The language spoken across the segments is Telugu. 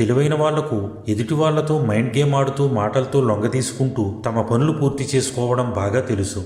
తెలివైన వాళ్ళకు ఎదుటి వాళ్ళతో మైండ్ గేమ్ ఆడుతూ మాటలతో లొంగదీసుకుంటూ తమ పనులు పూర్తి చేసుకోవడం బాగా తెలుసు.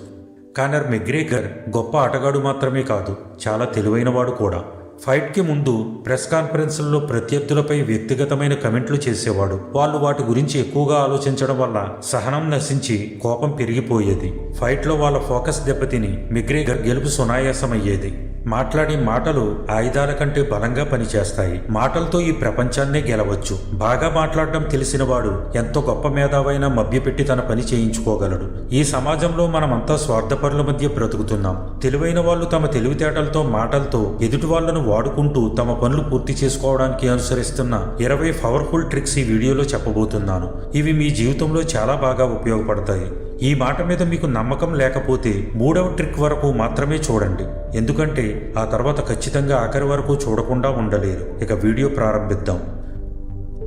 కానర్ మెగ్రేగర్ గొప్ప ఆటగాడు మాత్రమే కాదు చాలా తెలివైనవాడు కూడా. ఫైట్కి ముందు ప్రెస్ కాన్ఫరెన్స్లలో ప్రత్యర్థులపై వ్యక్తిగతమైన కమెంట్లు చేసేవాడు. వాళ్ళు వాటి గురించి ఎక్కువగా ఆలోచించడం వల్ల సహనం నశించి కోపం పెరిగిపోయేది. ఫైట్లో వాళ్ళ ఫోకస్ దెబ్బతిని మెగ్రేగర్ గెలుపు సునాయాసమయ్యేది. మాట్లాడే మాటలు ఆయుధాల కంటే బలంగా పనిచేస్తాయి. మాటలతో ఈ ప్రపంచాన్నే గెలవచ్చు. బాగా మాట్లాడడం తెలిసినవాడు ఎంతో గొప్ప మేధావైనా మభ్యపెట్టి తన పని చేయించుకోగలడు. ఈ సమాజంలో మనమంతా స్వార్థపరుల మధ్య బ్రతుకుతున్నాం. తెలివైన వాళ్ళు తమ తెలివితేటలతో మాటలతో ఎదుటి వాళ్ళను వాడుకుంటూ తమ పనులు పూర్తి చేసుకోవడానికి అనుసరిస్తున్న ఇరవై పవర్ఫుల్ ట్రిక్స్ ఈ వీడియోలో చెప్పబోతున్నాను. ఇవి మీ జీవితంలో చాలా బాగా ఉపయోగపడతాయి. ఈ మాట మీద మీకు నమ్మకం లేకపోతే మూడవ ట్రిక్ వరకు మాత్రమే చూడండి. ఎందుకంటే ఆ తర్వాత ఖచ్చితంగా ఆఖరి వరకు చూడకుండా ఉండలేరు. ఇక వీడియో ప్రారంభిద్దాం.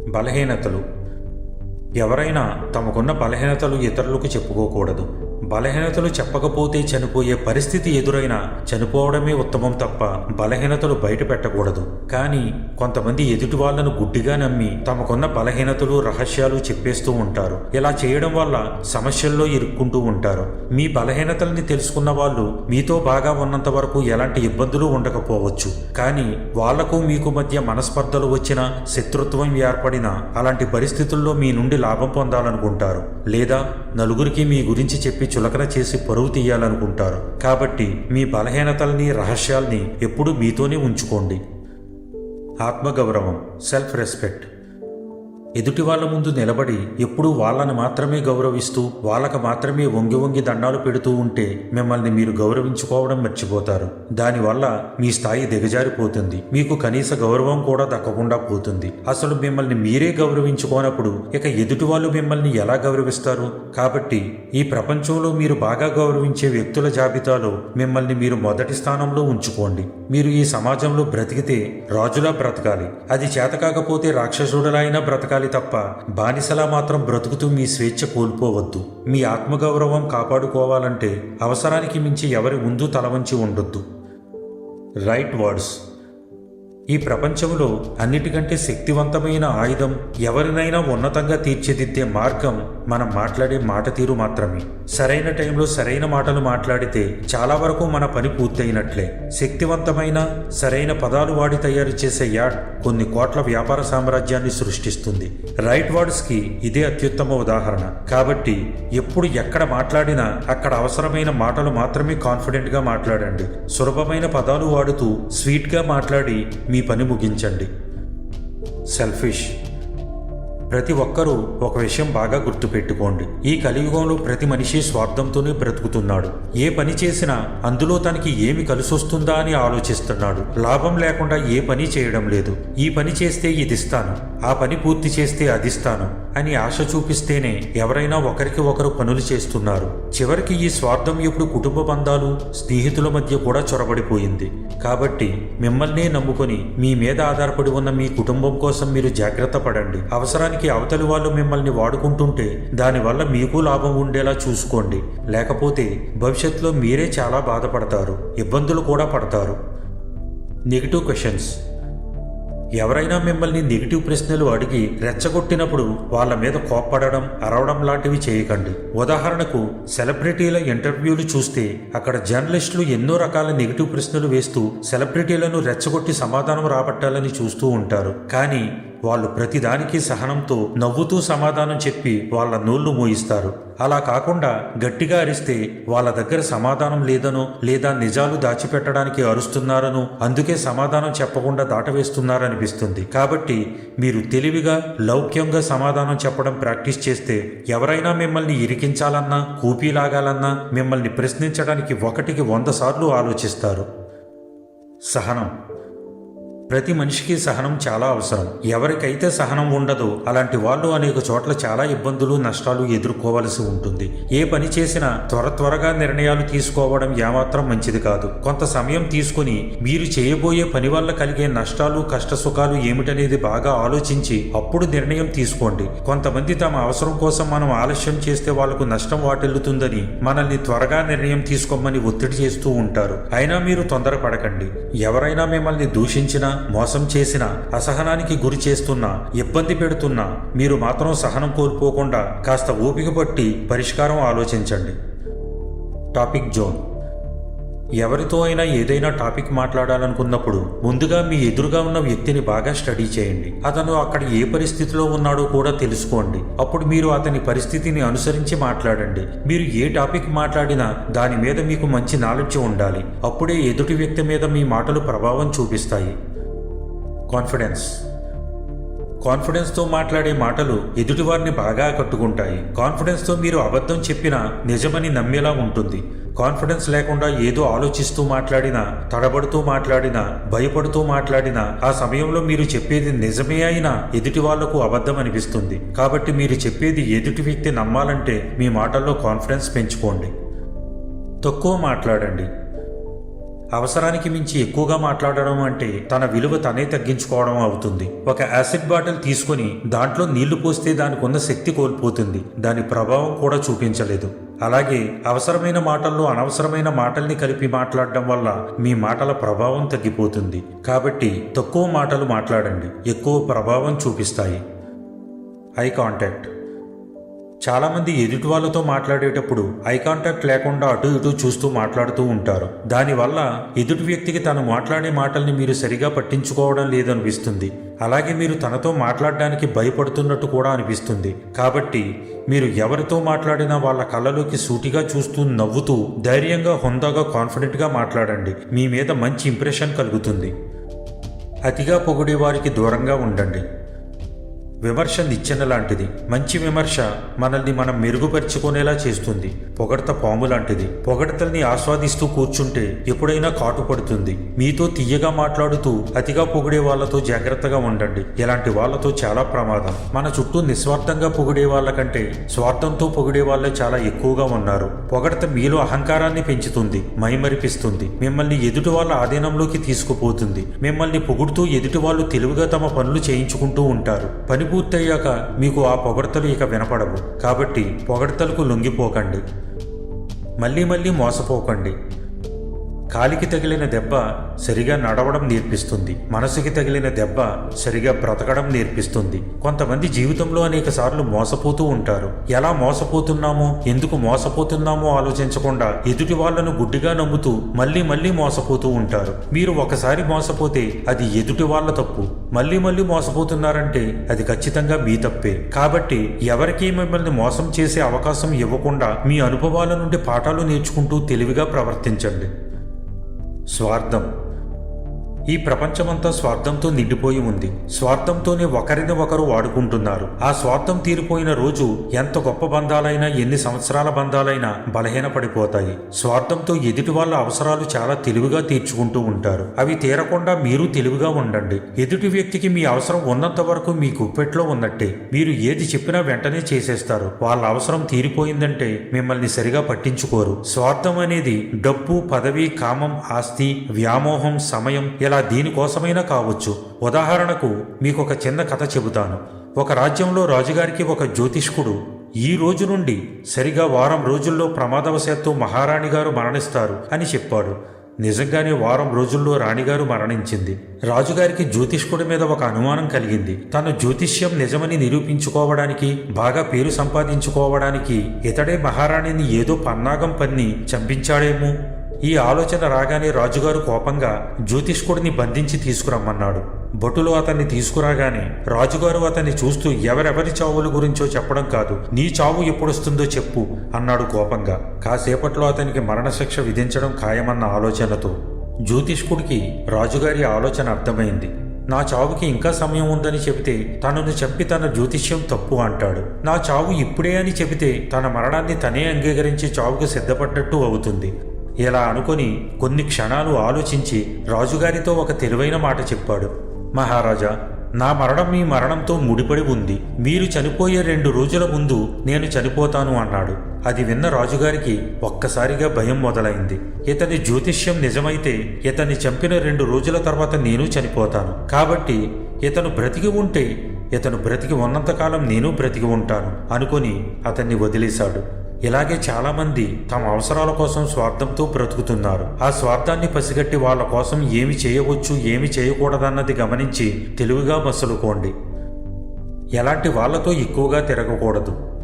బలహీనతలు. ఎవరైనా తమకున్న బలహీనతలు ఇతరులకు చెప్పుకోకూడదు. బలహీనతలు చెప్పకపోతే చనిపోయే పరిస్థితి ఎదురైనా చనిపోవడమే ఉత్తమం తప్ప బలహీనతలు బయట పెట్టకూడదు. కానీ కొంతమంది ఎదుటి వాళ్ళను గుడ్డిగా నమ్మి తమకున్న బలహీనతలు రహస్యాలు చెప్పేస్తూ ఉంటారు. ఇలా చేయడం వల్ల సమస్యల్లో ఇరుక్కుంటూ ఉంటారు. మీ బలహీనతల్ని తెలుసుకున్న వాళ్ళు మీతో బాగా ఉన్నంత వరకు ఎలాంటి ఇబ్బందులు ఉండకపోవచ్చు. కానీ వాళ్ళకు మీకు మధ్య మనస్పర్ధలు వచ్చినా శత్రుత్వం ఏర్పడినా అలాంటి పరిస్థితుల్లో మీ నుండి లాభం పొందాలనుకుంటారు. లేదా నలుగురికి మీ గురించి చెప్పి చులకన చేసి పరువు తీయాలనుకుంటారు. కాబట్టి మీ బలహీనతల్ని రహస్యాల్ని ఎప్పుడూ మీతోనే ఉంచుకోండి. ఆత్మగౌరవం సెల్ఫ్ రెస్పెక్ట్ ఎదుటి వాళ్ళ ముందు నిలబడి ఎప్పుడూ వాళ్ళని మాత్రమే గౌరవిస్తూ వాళ్ళకు మాత్రమే వంగి వంగి దండాలు పెడుతూ ఉంటే మిమ్మల్ని మీరు గౌరవించుకోవడం మర్చిపోతారు. దానివల్ల మీ స్థాయి దిగజారిపోతుంది. మీకు కనీస గౌరవం కూడా దక్కకుండా పోతుంది. అసలు మిమ్మల్ని మీరే గౌరవించుకోనప్పుడు ఇక ఎదుటి వాళ్ళు మిమ్మల్ని ఎలా గౌరవిస్తారు? కాబట్టి ఈ ప్రపంచంలో మీరు బాగా గౌరవించే వ్యక్తుల జాబితాలో మిమ్మల్ని మీరు మొదటి స్థానంలో ఉంచుకోండి. మీరు ఈ సమాజంలో బ్రతికితే రాజులా బ్రతకాలి. అది చేతకాకపోతే రాక్షసుడులైనా రాక్షసుడులా అయినా బ్రతకాలి తప్ప బానిసలా మాత్రం బ్రతుకుతూ మీ స్వేచ్ఛ కోల్పోవద్దు. మీ ఆత్మగౌరవం కాపాడుకోవాలంటే అవసరానికి మించి ఎవరి ముందు తలవంచి ఉండొద్దు. Right words. ఈ ప్రపంచంలో అన్నిటికంటే శక్తివంతమైన ఆయుధం ఎవరినైనా ఉన్నతంగా తీర్చిదిద్దే మార్గం మనం మాట్లాడే మాట తీరు మాత్రమే. సరైన టైంలో సరైన మాటలు మాట్లాడితే చాలా వరకు మన పని పూర్తయినట్లే. శక్తివంతమైన సరైన పదాలు వాడి తయారు చేసే యాడ్ కొన్ని కోట్ల వ్యాపార సామ్రాజ్యాన్ని సృష్టిస్తుంది. రైట్ వర్డ్స్కి ఇదే అత్యుత్తమ ఉదాహరణ. కాబట్టి ఎప్పుడు ఎక్కడ మాట్లాడినా అక్కడ అవసరమైన మాటలు మాత్రమే కాన్ఫిడెంట్గా మాట్లాడండి. సులభమైన పదాలు వాడుతూ స్వీట్గా మాట్లాడి మీ పని ముగించండి. సెల్ఫిష్ ప్రతి ఒక్కరూ ఒక విషయం బాగా గుర్తుపెట్టుకోండి. ఈ కలియుగంలో ప్రతి మనిషి స్వార్థంతోనే బ్రతుకుతున్నాడు. ఏ పని చేసినా అందులో తనకి ఏమి కలిసొస్తుందా అని ఆలోచిస్తున్నాడు. లాభం లేకుండా ఏ పని చేయడం లేదు. ఈ పని చేస్తే ఇదిస్తాను ఆ పని పూర్తి చేస్తే అదిస్తాను అని ఆశ చూపిస్తేనే ఎవరైనా ఒకరికి ఒకరు పనులు చేస్తున్నారు. చివరికి ఈ స్వార్థం ఇప్పుడు కుటుంబ బంధాలు స్నేహితుల మధ్య కూడా చొరబడిపోయింది. కాబట్టి మిమ్మల్నే నమ్ముకొని మీ మీద ఆధారపడి ఉన్న మీ కుటుంబం కోసం మీరు జాగ్రత్త పడండి. అవసరానికి అవతలి వాళ్ళు మిమ్మల్ని వాడుకుంటుంటే దానివల్ల మీకు లాభం ఉండేలా చూసుకోండి. లేకపోతే భవిష్యత్తులో మీరే చాలా బాధపడతారు ఇబ్బందులు కూడా పడతారు. Negative questions. ఎవరైనా మిమ్మల్ని నెగిటివ్ ప్రశ్నలు అడిగి రెచ్చగొట్టినప్పుడు వాళ్ళ మీద కోప్పడడం అరవడం లాంటివి చేయకండి. ఉదాహరణకు సెలబ్రిటీల ఇంటర్వ్యూలు చూస్తే అక్కడ జర్నలిస్టులు ఎన్నో రకాల నెగిటివ్ ప్రశ్నలు వేస్తూ సెలబ్రిటీలను రెచ్చగొట్టి సమాధానం రాబట్టాలని చూస్తూ ఉంటారు. కానీ వాళ్ళు ప్రతిదానికి సహనంతో నవ్వుతూ సమాధానం చెప్పి వాళ్ళ నోళ్ళు మోయిస్తారు. అలా కాకుండా గట్టిగా అరిస్తే వాళ్ళ దగ్గర సమాధానం లేదనో లేదా నిజాలు దాచిపెట్టడానికి అరుస్తున్నారనో అందుకే సమాధానం చెప్పకుండా దాటవేస్తున్నారనిపిస్తుంది. కాబట్టి మీరు తెలివిగా లౌక్యంగా సమాధానం చెప్పడం ప్రాక్టీస్ చేస్తే ఎవరైనా మిమ్మల్ని ఇరికించాలన్నా కూపీలాగాలన్నా మిమ్మల్ని ప్రశ్నించడానికి ఒకటికి వంద సార్లు ఆలోచిస్తారు. సహనం. ప్రతి మనిషికి సహనం చాలా అవసరం. ఎవరికైతే సహనం ఉండదో అలాంటి వాళ్ళు అనేక చోట్ల చాలా ఇబ్బందులు నష్టాలు ఎదుర్కోవలసి ఉంటుంది. ఏ పని చేసినా త్వర త్వరగా నిర్ణయాలు తీసుకోవడం ఏమాత్రం మంచిది కాదు. కొంత సమయం తీసుకుని మీరు చేయబోయే పని వల్ల కలిగే నష్టాలు కష్ట సుఖాలు ఏమిటనేది బాగా ఆలోచించి అప్పుడు నిర్ణయం తీసుకోండి. కొంతమంది తమ అవసరం కోసం మనం ఆలస్యం చేస్తే వాళ్ళకు నష్టం వాటిల్లుతుందని మనల్ని త్వరగా నిర్ణయం తీసుకోమని ఒత్తిడి చేస్తూ ఉంటారు. అయినా మీరు తొందరపడకండి. ఎవరైనా మిమ్మల్ని దూషించినా మోసం చేసినా అసహనానికి గురి చేస్తున్నా ఇబ్బంది పెడుతున్నా మీరు మాత్రం సహనం కోల్పోకుండా కాస్త ఓపిక పట్టి పరిష్కారం ఆలోచించండి. Topic zone. ఎవరితో అయినా ఏదైనా టాపిక్ మాట్లాడాలనుకున్నప్పుడు ముందుగా మీ ఎదురుగా ఉన్న వ్యక్తిని బాగా స్టడీ చేయండి. అతను అక్కడ ఏ పరిస్థితిలో ఉన్నాడో కూడా తెలుసుకోండి. అప్పుడు మీరు అతని పరిస్థితిని అనుసరించి మాట్లాడండి. మీరు ఏ టాపిక్ మాట్లాడినా దాని మీద మీకు మంచి నాలెడ్జ్ ఉండాలి. అప్పుడే ఎదుటి వ్యక్తి మీద మీ మాటలు ప్రభావం చూపిస్తాయి. కాన్ఫిడెన్స్. కాన్ఫిడెన్స్తో మాట్లాడే మాటలు ఎదుటివారిని బాగా కట్టుకుంటాయి. కాన్ఫిడెన్స్తో మీరు అబద్ధం చెప్పినా నిజమని నమ్మేలా ఉంటుంది. కాన్ఫిడెన్స్ లేకుండా ఏదో ఆలోచిస్తూ మాట్లాడినా తడబడుతూ మాట్లాడినా భయపడుతూ మాట్లాడినా ఆ సమయంలో మీరు చెప్పేది నిజమే అయినా ఎదుటి వాళ్ళకు అబద్ధం అనిపిస్తుంది. కాబట్టి మీరు చెప్పేది ఎదుటి వ్యక్తి నమ్మాలంటే మీ మాటల్లో కాన్ఫిడెన్స్ పెంచుకోండి. తక్కువ మాట్లాడండి. అవసరానికి మించి ఎక్కువగా మాట్లాడడం అంటే తన విలువ తనే తగ్గించుకోవడం అవుతుంది. ఒక యాసిడ్ బాటిల్ తీసుకొని దాంట్లో నీళ్ళు పోస్తే దానికున్న శక్తి కోల్పోతుంది. దాని ప్రభావం కూడా చూపించలేదు. అలాగే అవసరమైన మాటల్లో అనవసరమైన మాటల్ని కలిపి మాట్లాడడం వల్ల మీ మాటల ప్రభావం తగ్గిపోతుంది. కాబట్టి తక్కువ మాటలు మాట్లాడండి. ఎక్కువ ప్రభావం చూపిస్తాయి. Eye contact. చాలామంది ఎదుటి వాళ్ళతో మాట్లాడేటప్పుడు ఐ కాంటాక్ట్ లేకుండా అటు ఇటు చూస్తూ మాట్లాడుతూ ఉంటారు. దానివల్ల ఎదుటి వ్యక్తికి తను మాట్లాడే మాటల్ని మీరు సరిగా పట్టించుకోవడం లేదనిపిస్తుంది. అలాగే మీరు తనతో మాట్లాడడానికి భయపడుతున్నట్టు కూడా అనిపిస్తుంది. కాబట్టి మీరు ఎవరితో మాట్లాడినా వాళ్ళ కళ్ళలోకి సూటిగా చూస్తూ నవ్వుతూ ధైర్యంగా హుందాగా కాన్ఫిడెంట్గా మాట్లాడండి. మీ మీద మంచి ఇంప్రెషన్ కలుగుతుంది. అతిగా పొగిడే వారికి దూరంగా ఉండండి. విమర్శ నిచ్చెన లాంటిది మంచి విమర్శ మనల్ని మనం మెరుగుపరుచుకునేలా చేస్తుంది. పొగడత పాము లాంటిది పొగడతల్ని ఆస్వాదిస్తూ కూర్చుంటే ఎప్పుడైనా కాటు పడుతుంది. మీతో తీయగా మాట్లాడుతూ అతిగా పొగిడే వాళ్ళతో జాగ్రత్తగా ఉండండి. ఇలాంటి వాళ్ళతో చాలా ప్రమాదం. మన చుట్టూ నిస్వార్థంగా పొగిడే వాళ్ళకంటే స్వార్థంతో పొగిడే వాళ్ళే చాలా ఎక్కువగా ఉన్నారు. పొగడత మీలో అహంకారాన్ని పెంచుతుంది. మైమరిపిస్తుంది. మిమ్మల్ని ఎదుటి వాళ్ళ ఆధీనంలోకి తీసుకుపోతుంది. మిమ్మల్ని పొగుడుతూ ఎదుటి వాళ్ళు తెలివిగా తమ పనులు చేయించుకుంటూ ఉంటారు. పని పూర్తయ్యాక మీకు ఆ పొగడతలు ఇక వినపడవు. కాబట్టి పొగడతలకు లొంగిపోకండి. మళ్ళీ మళ్ళీ మోసపోకండి. కాలికి తగిలిన దెబ్బ సరిగా నడవడం నేర్పిస్తుంది. మనసుకి తగిలిన దెబ్బ సరిగా బ్రతకడం నేర్పిస్తుంది. కొంతమంది జీవితంలో అనేక సార్లు మోసపోతూ ఉంటారు. ఎలా మోసపోతున్నామో? ఎందుకు మోసపోతున్నామో ఆలోచించకుండా ఎదుటి వాళ్ళను గుడ్డిగా నమ్ముతూ మళ్ళీ మళ్ళీ మోసపోతూ ఉంటారు. మీరు ఒకసారి మోసపోతే అది ఎదుటి వాళ్ళ తప్పు. మళ్ళీ మళ్ళీ మోసపోతున్నారంటే అది ఖచ్చితంగా మీ తప్పే. కాబట్టి ఎవరికీ మిమ్మల్ని మోసం చేసే అవకాశం ఇవ్వకుండా మీ అనుభవాల నుండి పాఠాలు నేర్చుకుంటూ తెలివిగా ప్రవర్తించండి. స్వార్థం. ఈ ప్రపంచమంతా స్వార్థంతో నిండిపోయి ఉంది. స్వార్థంతోనే ఒకరిని ఒకరు వాడుకుంటున్నారు. ఆ స్వార్థం తీరిపోయిన రోజు ఎంత గొప్ప బంధాలైనా ఎన్ని సంవత్సరాల బంధాలైనా బలహీనపడిపోతాయి. స్వార్థంతో ఎదుటి వాళ్ళ అవసరాలు చాలా తెలివిగా తీర్చుకుంటూ ఉంటారు. అవి తీరకుండా మీరు తెలివిగా ఉండండి. ఎదుటి వ్యక్తికి మీ అవసరం ఉన్నంత వరకు మీ గుప్పెట్లో ఉన్నట్టే. మీరు ఏది చెప్పినా వెంటనే చేసేస్తారు. వాళ్ళ అవసరం తీరిపోయిందంటే మిమ్మల్ని సరిగా పట్టించుకోరు. స్వార్థం అనేది డబ్బు పదవి కామం ఆస్తి వ్యామోహం సమయం ఇలా దీనికోసమైనా కావచ్చు. ఉదాహరణకు మీకు ఒక చిన్న కథ చెబుతాను. ఒక రాజ్యంలో రాజుగారికి ఒక జ్యోతిష్కుడు ఈ రోజు నుండి సరిగా వారం రోజుల్లో ప్రమాదవశాత్తు మహారాణి గారు మరణిస్తారు అని చెప్పాడు. నిజంగానే వారం రోజుల్లో రాణిగారు మరణించింది. రాజుగారికి జ్యోతిష్కుడి మీద ఒక అనుమానం కలిగింది. తన జ్యోతిష్యం నిజమని నిరూపించుకోవడానికి బాగా పేరు సంపాదించుకోవడానికి ఇతడే మహారాణిని ఏదో పన్నాగం పన్ని చంపించాడేమో ఈ ఆలోచన రాగానే రాజుగారు కోపంగా జ్యోతిష్కుడిని బంధించి తీసుకురమ్మన్నాడు. భటులు అతన్ని తీసుకురాగానే రాజుగారు అతన్ని చూస్తూ ఎవరెవరి చావుల గురించో చెప్పడం కాదు నీ చావు ఎప్పుడొస్తుందో చెప్పు అన్నాడు కోపంగా. కాసేపట్లో అతనికి మరణశిక్ష విధించడం ఖాయమన్న ఆలోచనతో జ్యోతిష్కుడికి రాజుగారి ఆలోచన అర్థమైంది. నా చావుకి ఇంకా సమయం ఉందని చెబితే తనను చెప్పి తన జ్యోతిష్యం తప్పు అంటాడు. నా చావు ఇప్పుడే అని చెబితే తన మరణాన్ని తనే అంగీకరించి చావుకు సిద్ధపడ్డట్టు అవుతుంది. ఇలా అనుకొని కొన్ని క్షణాలు ఆలోచించి రాజుగారితో ఒక తెలివైన మాట చెప్పాడు. మహారాజా నా మరణం మీ మరణంతో ముడిపడి ఉంది. మీరు చనిపోయే రెండు రోజుల ముందు నేను చనిపోతాను అన్నాడు. అది విన్న రాజుగారికి ఒక్కసారిగా భయం మొదలైంది. ఇతని జ్యోతిష్యం నిజమైతే ఇతన్ని చంపిన రెండు రోజుల తర్వాత నేను చనిపోతాను. కాబట్టి ఇతను బ్రతికి ఉంటే ఇతను బ్రతికి ఉన్నంతకాలం నేను బ్రతికి ఉంటాను అనుకొని అతన్ని వదిలేశాడు. ఇలాగే చాలా మంది తమ అవసరాల కోసం స్వార్థంతో బ్రతుకుతున్నారు. ఆ స్వార్థాన్ని పసిగట్టి వాళ్ళ కోసం ఏమి చేయవచ్చు ఏమి చేయకూడదన్నది గమనించి తెలివిగా మసులుకోండి ఎలాంటి వాళ్ళతో ఎక్కువగా తిరగకూడదు.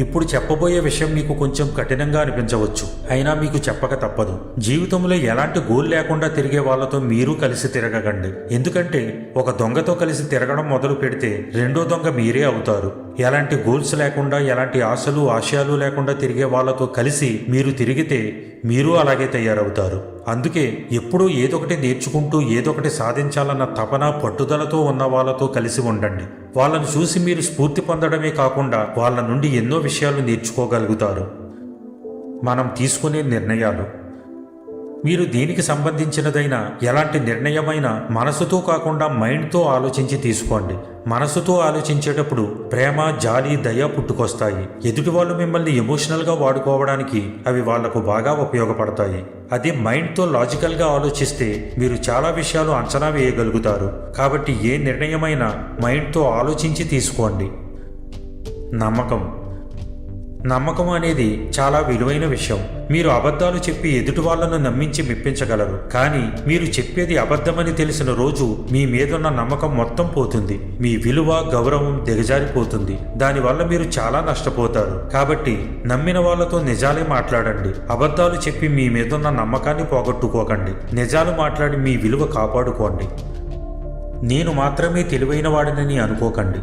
ఇప్పుడు చెప్పబోయే విషయం మీకు కొంచెం కఠినంగా అనిపించవచ్చు. అయినా మీకు చెప్పక తప్పదు. జీవితంలో ఎలాంటి గోల్ లేకుండా తిరిగే వాళ్ళతో మీరు కలిసి తిరగకండి. ఎందుకంటే ఒక దొంగతో కలిసి తిరగడం మొదలు పెడితే రెండో దొంగ మీరే అవుతారు. ఎలాంటి గోల్స్ లేకుండా ఎలాంటి ఆశలు ఆశయాలు లేకుండా తిరిగే వాళ్ళతో కలిసి మీరు తిరిగితే మీరు అలాగే తయారవుతారు. అందుకే ఎప్పుడూ ఏదొకటి నేర్చుకుంటూ ఏదొకటి సాధించాలన్న తపన పట్టుదలతో ఉన్న వాళ్ళతో కలిసి ఉండండి. వాళ్ళను చూసి మీరు స్ఫూర్తి పొందడమే కాకుండా వాళ్ళ నుండి ఎన్నో విషయాలు నేర్చుకోగలుగుతారు. మనం తీసుకునే నిర్ణయాలు. మీరు దీనికి సంబంధించినదైనా ఎలాంటి నిర్ణయమైనా మనసుతో కాకుండా మైండ్తో ఆలోచించి తీసుకోండి. మనసుతో ఆలోచించేటప్పుడు ప్రేమ జాలి దయ పుట్టుకొస్తాయి. ఎదుటి వాళ్ళు మిమ్మల్ని ఎమోషనల్గా వాడుకోవడానికి అవి వాళ్ళకు బాగా ఉపయోగపడతాయి. అదే మైండ్తో లాజికల్గా ఆలోచిస్తే మీరు చాలా విషయాలు అంచనా వేయగలుగుతారు. కాబట్టి ఏ నిర్ణయమైనా మైండ్తో ఆలోచించి తీసుకోండి. నమ్మకం. నమ్మకం అనేది చాలా విలువైన విషయం. మీరు అబద్ధాలు చెప్పి ఎదుటి వాళ్ళను నమ్మించి మెప్పించగలరు. కానీ మీరు చెప్పేది అబద్ధమని తెలిసిన రోజు మీ మీదున్న నమ్మకం మొత్తం పోతుంది. మీ విలువ గౌరవం దిగజారిపోతుంది. దానివల్ల మీరు చాలా నష్టపోతారు. కాబట్టి నమ్మిన వాళ్ళతో నిజాలే మాట్లాడండి. అబద్ధాలు చెప్పి మీ మీదున్న నమ్మకాన్ని పోగొట్టుకోకండి. నిజాలు మాట్లాడి మీ విలువ కాపాడుకోండి. నేను మాత్రమే తెలివైన వాడినని అనుకోకండి.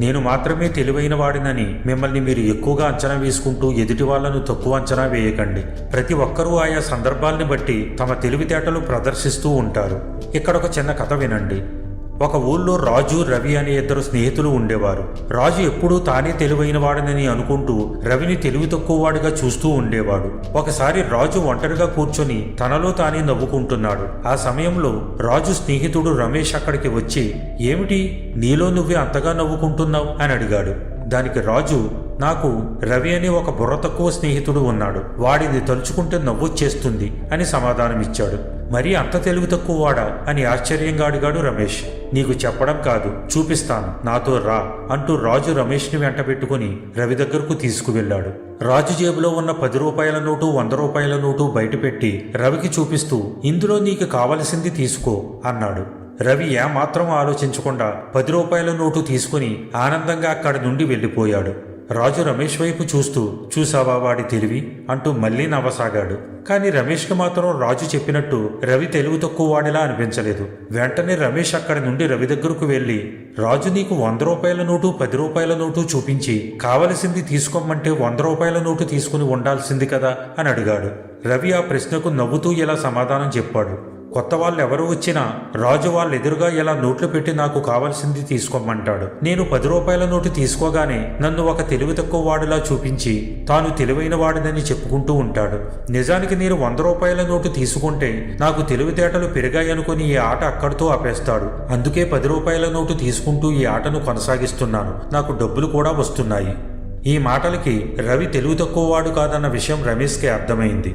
నేను మాత్రమే తెలివైన వాడినని మిమ్మల్ని మీరు ఎక్కువగా అంచనా వేసుకుంటూ ఎదుటి వాళ్ళను తక్కువ అంచనా వేయకండి. ప్రతి ఒక్కరూ ఆయా సందర్భాల్ని బట్టి తమ తెలివితేటలు ప్రదర్శిస్తూ ఉంటారు. ఇక్కడ ఒక చిన్న కథ వినండి. ఒక ఊళ్ళో రాజు రవి అనే ఇద్దరు స్నేహితులు ఉండేవారు. రాజు ఎప్పుడూ తానే తెలివైన వాడనని అనుకుంటూ రవిని తెలివి తక్కువ వాడిగా చూస్తూ ఉండేవాడు. ఒకసారి రాజు ఒంటరిగా కూర్చొని తనలో తానే నవ్వుకుంటున్నాడు. ఆ సమయంలో రాజు స్నేహితుడు రమేష్ అక్కడికి వచ్చి ఏమిటి? నీలో నువ్వే అంతగా నవ్వుకుంటున్నావు? అని అడిగాడు. దానికి రాజు నాకు రవి అని ఒక బుర్ర తక్కువ స్నేహితుడు ఉన్నాడు. వాడిని తలుచుకుంటే నవ్వొచ్చేస్తుంది అని సమాధానమిచ్చాడు. మరీ అంత తెలివి తక్కువ వాడా అని ఆశ్చర్యంగా అడిగాడు రమేష్. నీకు చెప్పడం కాదు చూపిస్తాను. నాతో రా అంటూ రాజు రమేష్ని వెంట పెట్టుకుని రవి దగ్గరకు తీసుకువెళ్ళాడు. రాజు జేబులో ఉన్న పది రూపాయల నోటు వంద రూపాయల నోటు బయటపెట్టి రవికి చూపిస్తూ ఇందులో నీకు కావలసింది తీసుకో అన్నాడు. రవి ఏమాత్రం ఆలోచించకుండా పది రూపాయల నోటు తీసుకుని ఆనందంగా అక్కడి నుండి వెళ్ళిపోయాడు. రాజు రమేష్ వైపు చూస్తూ చూసావా వాడి తెలివి? అంటూ మళ్ళీ నవ్వసాగాడు. కానీ రమేష్కి మాత్రం రాజు చెప్పినట్టు రవి తెలుగు తక్కువ వాడిలా అనిపించలేదు. వెంటనే రమేష్ అక్కడి నుండి రవి దగ్గరకు వెళ్ళి రాజు నీకు వంద రూపాయల నోటు పది రూపాయల నోటు చూపించి కావలసింది తీసుకోమంటే వంద రూపాయల నోటు తీసుకుని ఉండాల్సింది కదా? అని అడిగాడు. రవి ఆ ప్రశ్నకు నవ్వుతూ ఇలా సమాధానం చెప్పాడు. కొత్త వాళ్ళు ఎవరు వచ్చినా రాజు వాళ్ళ ఎదురుగా ఇలా నోట్లు పెట్టి నాకు కావాల్సింది తీసుకోమంటాడు. నేను పది రూపాయల నోటు తీసుకోగానే నన్ను ఒక తెలివి తక్కువ వాడిలా చూపించి తాను తెలివైన వాడినని చెప్పుకుంటూ ఉంటాడు. నిజానికి నేను వంద రూపాయల నోటు తీసుకుంటే నాకు తెలివితేటలు పెరిగాయనుకుని ఈ ఆట అక్కడితో ఆపేస్తాడు. అందుకే పది రూపాయల నోటు తీసుకుంటూ ఈ ఆటను కొనసాగిస్తున్నాను. నాకు డబ్బులు కూడా వస్తున్నాయి. ఈ మాటలకి రవి తెలివి తక్కువ వాడు కాదన్న విషయం రమేష్కి అర్థమైంది.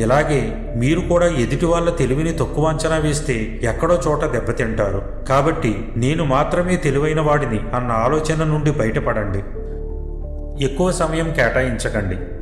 ఇలాగే మీరు కూడా ఎదుటి వాళ్ళ తెలివిని తక్కువ అంచనా వేస్తే ఎక్కడో చోట దెబ్బతింటారు. కాబట్టి నేను మాత్రమే తెలివైన వాడిని అన్న ఆలోచన నుండి బయటపడండి. ఎక్కువ సమయం కేటాయించకండి.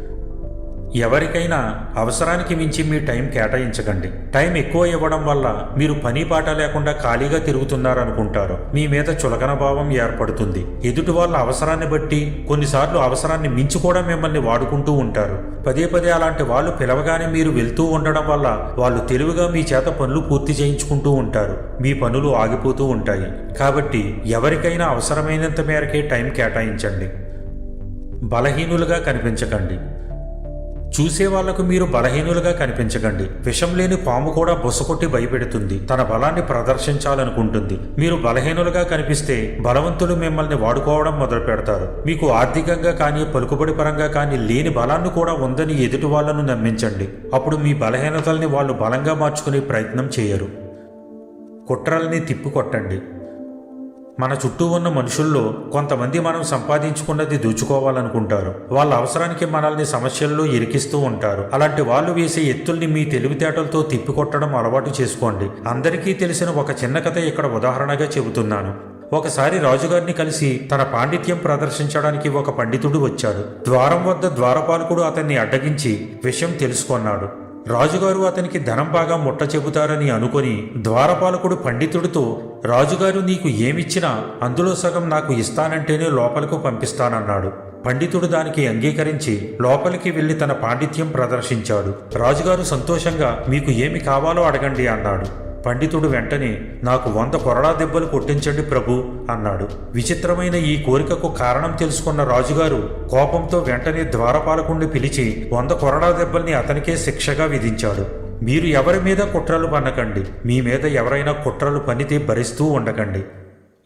ఎవరికైనా అవసరానికి మించి మీ టైం కేటాయించకండి. టైం ఎక్కువ ఇవ్వడం వల్ల మీరు పని పాట లేకుండా ఖాళీగా తిరుగుతున్నారనుకుంటారు. మీ మీద చులకన భావం ఏర్పడుతుంది. ఎదుటి వాళ్ళ అవసరాన్ని బట్టి కొన్నిసార్లు అవసరాన్ని మించి కూడా మిమ్మల్ని వాడుకుంటూ ఉంటారు. పదే పదే అలాంటి వాళ్ళు పిలవగానే మీరు వెళ్తూ ఉండడం వల్ల వాళ్ళు తెలివిగా మీ చేత పనులు పూర్తి చేయించుకుంటూ ఉంటారు. మీ పనులు ఆగిపోతూ ఉంటాయి. కాబట్టి ఎవరికైనా అవసరమైనంత మేరకే టైం కేటాయించండి. బలహీనులుగా కనిపించకండి. చూసే వాళ్ళకు మీరు బలహీనులుగా కనిపించకండి. విషం లేని పాము కూడా బుసకొట్టి భయపెడుతుంది. తన బలాన్ని ప్రదర్శించాలనుకుంటుంది. మీరు బలహీనులుగా కనిపిస్తే బలవంతులు మిమ్మల్ని వాడుకోవడం మొదలు పెడతారు. మీకు ఆర్థికంగా కానీ పలుకుబడి పరంగా కానీ లేని బలాన్ని కూడా ఉందని ఎదుటి వాళ్ళను నమ్మించండి. అప్పుడు మీ బలహీనతల్ని వాళ్ళు బలంగా మార్చుకునే ప్రయత్నం చేయరు. కుట్రల్ని తిప్పికొట్టండి మన చుట్టూ ఉన్న మనుషుల్లో కొంతమంది మనం సంపాదించుకున్నది దోచుకోవాలనుకుంటారు. వాళ్ళ అవసరానికి మనల్ని సమస్యల్లో ఇరికిస్తూ ఉంటారు. అలాంటి వాళ్ళు వేసే ఎత్తుల్ని మీ తెలివితేటలతో తిప్పికొట్టడం అలవాటు చేసుకోండి. అందరికీ తెలిసిన ఒక చిన్న కథ ఇక్కడ ఉదాహరణగా చెబుతున్నాను. ఒకసారి రాజుగారిని కలిసి తన పాండిత్యం ప్రదర్శించడానికి ఒక పండితుడు వచ్చాడు. ద్వారం వద్ద ద్వారపాలకుడు అతన్ని అడ్డగించి విషయం తెలుసుకున్నాడు. రాజుగారు అతనికి ధనం బాగా ముట్ట చెబుతారని అనుకొని ద్వారపాలకుడు పండితుడితో రాజుగారు నీకు ఏమిచ్చినా అందులో సగం నాకు ఇస్తానంటేనే లోపలకు పంపిస్తానన్నాడు పండితుడు దానికి అంగీకరించి లోపలికి వెళ్ళి తన పాండిత్యం ప్రదర్శించాడు. రాజుగారు సంతోషంగా మీకు ఏమి కావాలో అడగండి అన్నాడు. పండితుడు వెంటనే నాకు వంద కొరడా దెబ్బలు కొట్టించండి ప్రభు అన్నాడు. విచిత్రమైన ఈ కోరికకు కారణం తెలుసుకున్న రాజుగారు కోపంతో వెంటనే ద్వారపాలకుణ్ణి పిలిచి వంద కొరడా దెబ్బల్ని అతనికే శిక్షగా విధించాడు. మీరు ఎవరి మీద కుట్రలు పన్నకండి మీ మీద ఎవరైనా కుట్రలు పన్నితే భరిస్తూ ఉండకండి.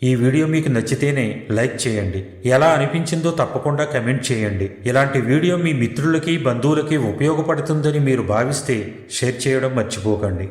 ఈ వీడియో మీకు నచ్చితేనే లైక్ చేయండి. ఎలా అనిపించిందో తప్పకుండా కమెంట్ చేయండి. ఇలాంటి వీడియో మీ మిత్రులకి బంధువులకి ఉపయోగపడుతుందని మీరు భావిస్తే షేర్ చేయడం మర్చిపోకండి.